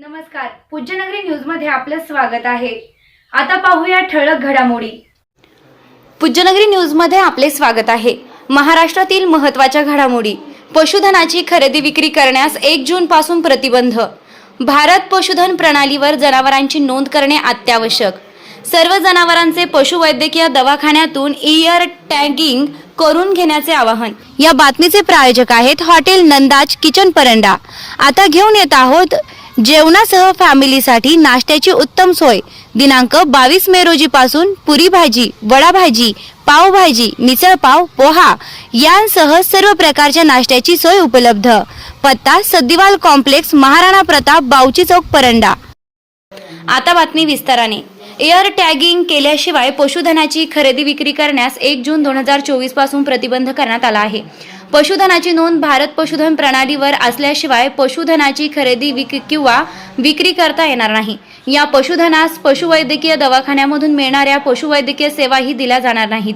नमस्कार. पूज्यनगरी न्यूजमध्ये आपलं स्वागत आहे. आता पाहूया ठळक घडामोडी. पूज्यनगरी न्यूजमध्ये आपले स्वागत आहे. महाराष्ट्रातील महत्त्वाच्या घडामोडी. पशुधनाची खरेदी विक्री करण्यास एक जून पासून प्रतिबंध. भारत पशुधन प्रणालीवर जनावरांची नोंद करणे अत्यावश्यक. सर्व जनावरांचे पशुवैद्यकीय दवाखान्यातून इयर टॅगिंग करून घेण्याचे आवाहन. या बातमीचे प्रायोजक आहेत हॉटेल नंदाज किचन परंडा. आता घेऊन येत आहोत जेवणासह फॅमिलीसाठी नाश्त्याची उत्तम सोय. दिनांक बावीस मे रोजी पासून पुरी भाजी वडा भाजी पावभाजी मिसळ पाव पोहा यांसह सर्व प्रकारच्या नाश्त्याची सोय उपलब्ध. पत्ता सद्दिवाल कॉम्प्लेक्स महाराणा प्रताप बावची चौक परंडा. आता बातमी विस्ताराने. एअर टॅगिंग केल्याशिवाय पशुधनाची खरेदी विक्री करण्यास एक जून दोन हजार चोवीसपासून प्रतिबंध करण्यात आला आहे. पशुधनाची नोंद भारत पशुधन प्रणालीवर असल्याशिवाय पशुधनाची खरेदी विक किंवा विक्री करता येणार नाही. या पशुधनास पशुवैद्यकीय दवाखान्यामधून मिळणाऱ्या पशुवैद्यकीय सेवाही दिल्या जाणार नाहीत.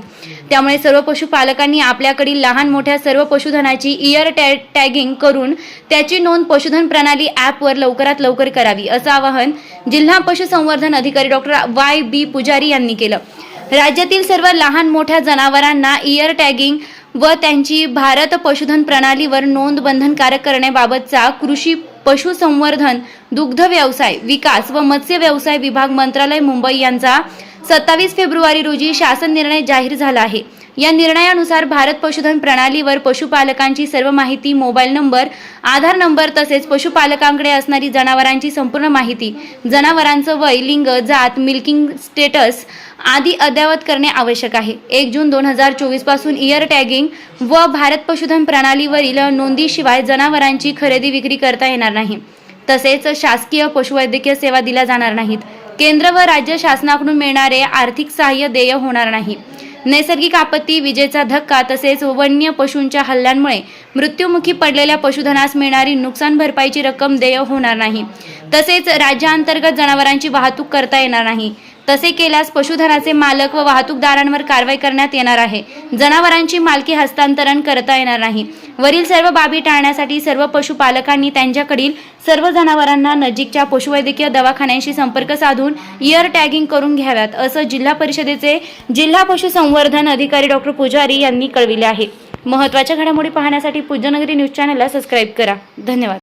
त्यामुळे सर्व पशुपालकांनी आपल्याकडील लहान मोठ्या सर्व पशुधनाची इयर टॅ टॅगिंग करून त्याची नोंद पशुधन प्रणाली ॲपवर लवकरात लवकर करावी असं आवाहन जिल्हा पशुसंवर्धन अधिकारी डॉक्टर वाय बी पुजारी यांनी केलं. राज्यातील सर्व लहान मोठ्या जनावरांना इयर टॅगिंग व त्यांची भारत पशुधन प्रणालीवर नोंद बंधनकारक करण्याबाबतचा कृषी पशुसंवर्धन दुग्ध व्यवसाय विकास व मत्स्य व्यवसाय विभाग मंत्रालय मुंबई यांचा सत्तावीस फेब्रुवारी रोजी शासन निर्णय जाहीर झाला आहे. या निर्णयानुसार भारत पशुधन प्रणालीवर पशुपालकांची सर्व माहिती मोबाईल नंबर आधार नंबर तसेच पशुपालकांकडे असणारी जनावरांची संपूर्ण माहिती जनावरांचं वय लिंग जात मिल्किंग स्टेटस आदी अद्ययावत करणे आवश्यक आहे. एक जून दोन हजार चोवीसपासून इयर टॅगिंग व भारत पशुधन प्रणालीवरील नोंदीशिवाय जनावरांची खरेदी विक्री करता येणार नाही. तसेच शासकीय पशुवैद्यकीय सेवा दिल्या जाणार नाहीत. केंद्र व राज्य शासनाकडून मिळणारे आर्थिक सहाय्य देय होणार नाही. नैसर्गिक आपत्ती विजेचा धक्का तसेच वन्य पशूंच्या हल्ल्यांमुळे मृत्युमुखी पडलेल्या पशुधनास मिळणारी नुकसान भरपाईची रक्कम देय होणार नाही. तसेच राज्याअंतर्गत जनावरांची वाहतूक करता येणार नाही. तसे केल्यास पशुधनाचे मालक व वाहतूकदारांवर कारवाई करण्यात येणार आहे. जनावरांची मालकी हस्तांतरण करता येणार नाही. वरील सर्व बाबी टाळण्यासाठी सर्व पशुपालकांनी त्यांच्याकडील सर्व जनावरांना नजीकच्या पशुवैद्यकीय दवाखान्यांशी संपर्क साधून इयर टॅगिंग करून घ्याव्यात असं जिल्हा परिषदेचे जिल्हा पशुसंवर्धन अधिकारी डॉक्टर पुजारी यांनी कळविले आहे. महत्त्वाच्या घडामोडी पाहण्यासाठी पूज्यनगरी न्यूज चॅनलला सबस्क्राईब करा. धन्यवाद.